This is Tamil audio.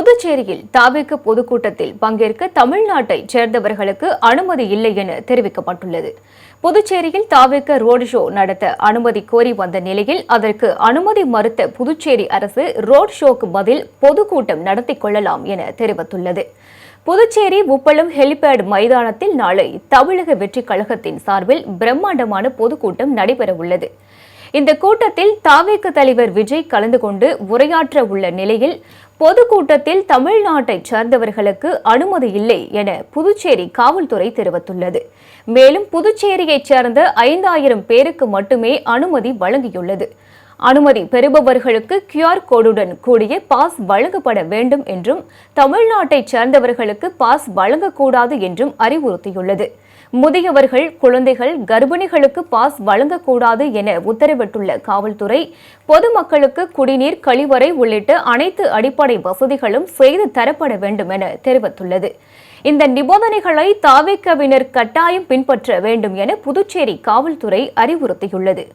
புதுச்சேரியில் தாவேக்கு பொதுக்கூட்டத்தில் பங்கேற்க தமிழ்நாட்டைச் சேர்ந்தவர்களுக்கு அனுமதி இல்லை என தெரிவிக்கப்பட்டுள்ளது. புதுச்சேரியில் தாவேக்க ரோடு ஷோ நடத்த அனுமதி கோரி வந்த நிலையில் அதற்கு அனுமதி மறுத்த புதுச்சேரி அரசு ரோட் ஷோக்கு பதில் பொதுக்கூட்டம் நடத்திக் கொள்ளலாம் என தெரிவித்துள்ளது. புதுச்சேரி உப்பளம் ஹெலிபேட் மைதானத்தில் நாளை தமிழக வெற்றிக் கழகத்தின் சார்பில் பிரம்மாண்டமான பொதுக்கூட்டம் நடைபெறவுள்ளது. இந்த கூட்டத்தில் தாவேக்கு தலைவர் விஜய் கலந்து கொண்டு உரையாற்ற உள்ள நிலையில் பொதுக்கூட்டத்தில் தமிழ்நாட்டைச் சேர்ந்தவர்களுக்கு அனுமதி இல்லை என புதுச்சேரி காவல்துறை தெரிவித்துள்ளது. மேலும் புதுச்சேரியைச் சேர்ந்த ஐந்தாயிரம் பேருக்கு மட்டுமே அனுமதி வழங்கியுள்ளது. அனுமதி பெறுபவர்களுக்கு கியூஆர் கோடுடன் கூடிய பாஸ் வழங்கப்பட வேண்டும் என்றும் தமிழ்நாட்டைச் சேர்ந்தவர்களுக்கு பாஸ் வழங்கக்கூடாது என்றும் அறிவுறுத்தியுள்ளது. முதியவர்கள் குழந்தைகள் கர்ப்பிணிகளுக்கு பாஸ் வழங்கக்கூடாது என உத்தரவிட்டுள்ள காவல்துறை பொதுமக்களுக்கு குடிநீர் கழிவறை உள்ளிட்ட அனைத்து அடிப்படை வசதிகளும் செய்து தரப்பட வேண்டும் என தெரிவித்துள்ளது. இந்த நிபந்தனைகளை தாவேக்கவினர் கட்டாயம் பின்பற்ற வேண்டும் என புதுச்சேரி காவல்துறை அறிவுறுத்தியுள்ளது.